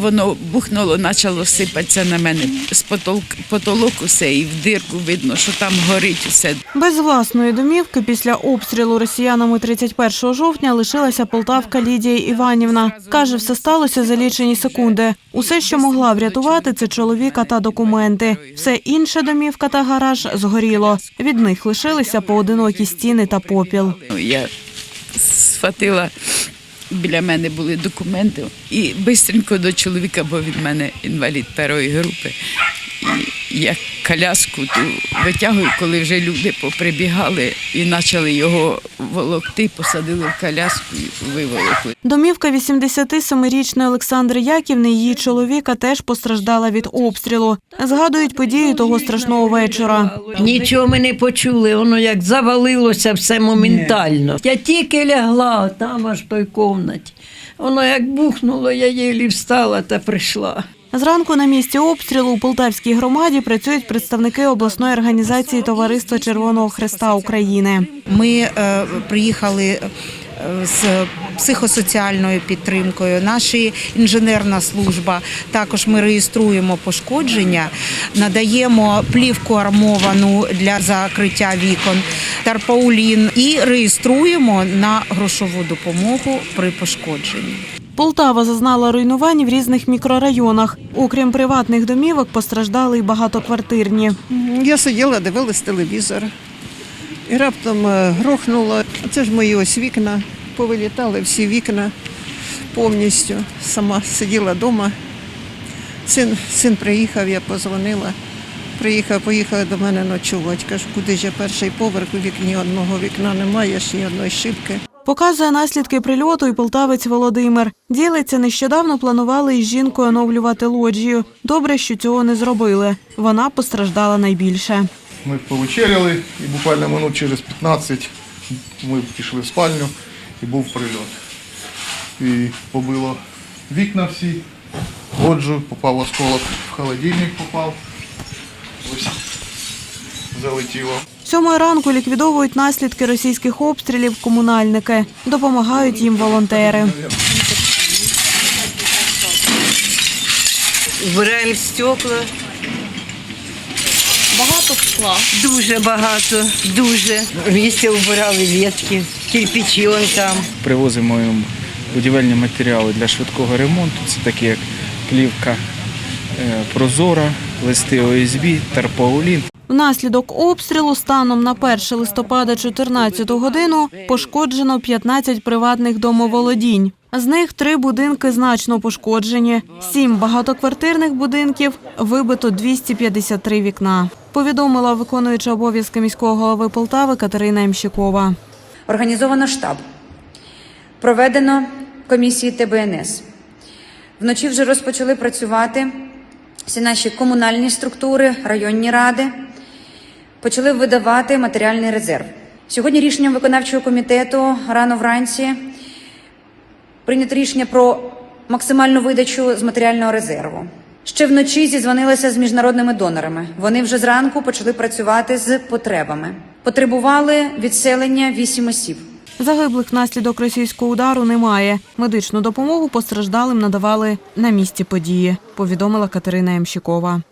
воно бухнуло, почало сипатися на мене з потолк, потолок усе, і в дирку видно, що там горить усе. Без власної домівки після обстрілу росіянами 31 жовтня лишилася полтавка Лідія Іванівна. Каже, все сталося за лічені секунди. Усе, що могла врятувати, це чоловіка та документи. Все інше домівка та гараж згоріло. Від них лишилися поодинокі стіни та попіл. Ну, Я схватила, біля мене були документи, і швидко до чоловіка, бо від мене інвалід першої групи. І я коляску ту витягую, коли вже люди поприбігали і почали його волокти, посадили в коляску і виволокли. Домівка 87-річної Олександри Яківни, її чоловіка, теж постраждала від обстрілу. Згадують події того страшного вечора. Нічого ми не почули, воно як завалилося все моментально. Я тільки лягла там аж в той комнаті. Воно як бухнуло, я єлі встала та прийшла. Зранку на місці обстрілу у Полтавській громаді працюють представники обласної організації Товариства Червоного Хреста України. Ми е, приїхали е, з психосоціальною підтримкою. Наша інженерна служба також ми реєструємо пошкодження, надаємо плівку армовану для закриття вікон, тарпаулін і реєструємо на грошову допомогу при пошкодженні. Полтава зазнала руйнувань в різних мікрорайонах. Окрім приватних домівок, постраждали й багатоквартирні. Я сиділа, дивилась телевізор. І раптом е, грохнуло. Це ж мої ось вікна. Повилітали всі вікна повністю. Сама сиділа вдома. Син, син приїхав, я позвонила. Приїхав, поїхав до мене ночувати. Кажу, куди ж я перший поверх, у вікні одного вікна немає, ж ні одної шибки. Показує наслідки прильоту і полтавець Володимир. Ділиться, нещодавно планували із жінкою оновлювати лоджію. Добре, що цього не зробили. Вона постраждала найбільше. Ми повечеряли і буквально минут через 15 ми пішли в спальню і був прильот. І побило вікна всі, лоджу, попав осколок в холодильник попав. Ось залетіло. Сьомої ранку ліквідовують наслідки російських обстрілів комунальники. Допомагають їм волонтери. Вбираємо стекла. Багато скла? Дуже багато, дуже. Місце вбирали ветки, кирпичі он там. привозимо їм будівельні матеріали для швидкого ремонту. Це такі як плівка е, прозора, листи ОСБ, тарпаулін. Внаслідок обстрілу станом на 1 листопада 14 годину пошкоджено 15 приватних домоволодінь. З них три будинки значно пошкоджені, сім багатоквартирних будинків вибито 253 вікна. Повідомила виконуюча обов'язки міського голови Полтави Катерина Ямщикова. Організовано штаб. Проведено комісії ТБНС. Вночі вже розпочали працювати всі наші комунальні структури, районні ради. Почали видавати матеріальний резерв. Сьогодні рішенням виконавчого комітету рано вранці прийнято рішення про максимальну видачу з матеріального резерву. Ще вночі зізвонилася з міжнародними донорами. Вони вже зранку почали працювати з потребами. Потребували відселення вісім осіб. Загиблих внаслідок російського удару немає. Медичну допомогу постраждалим надавали на місці події, повідомила Катерина Ямщикова.